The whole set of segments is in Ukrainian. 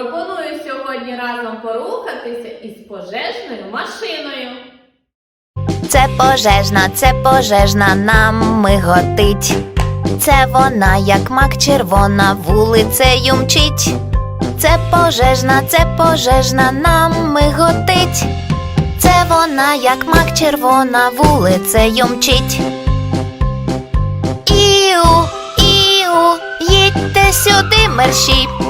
Пропоную сьогодні разом порухатися із пожежною машиною. Це пожежна, це пожежна нам миготить. Це вона, як мак червона, вулицею мчить. Це пожежна, це пожежна нам миготить. Це вона, як мак червона, вулицею мчить. Іу, іу, їдьте сюди мерщій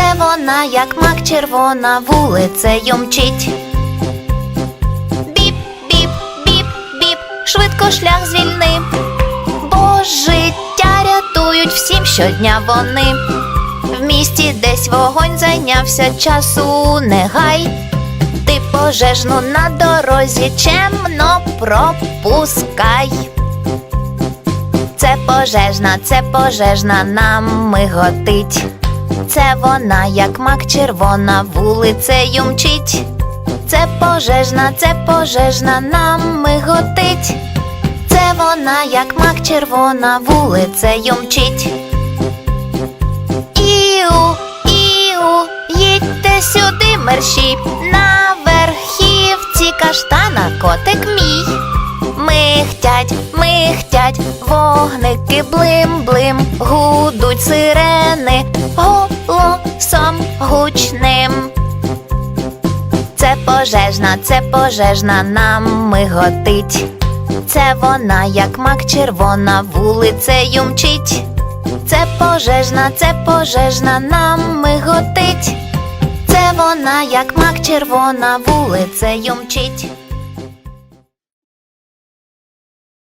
Це вона, як мак червона, вулицею мчить. Біп, біп, біп, біп, швидко шлях звільни, бо життя рятують всім щодня вони. В місті десь вогонь зайнявся часу не гай. Ти пожежну на дорозі чемно пропускай. Це пожежна, це пожежна нам миготить. Це вона, як мак червона, вулицею мчить. Це пожежна, це пожежна нам миготить. Це вона, як мак червона, вулицею мчить. Іу, іу, їдьте сюди, мерщій, на верхівці каштана котик мій. Михтять, михтять, вогники блим-блим, гудуть сирени голосом гучним. Це пожежна, це пожежна нам миготить. Це вона, як мак червона, вулицею мчить. Це пожежна, це пожежна нам миготить. Це вона, як мак червона, вулицею мчить.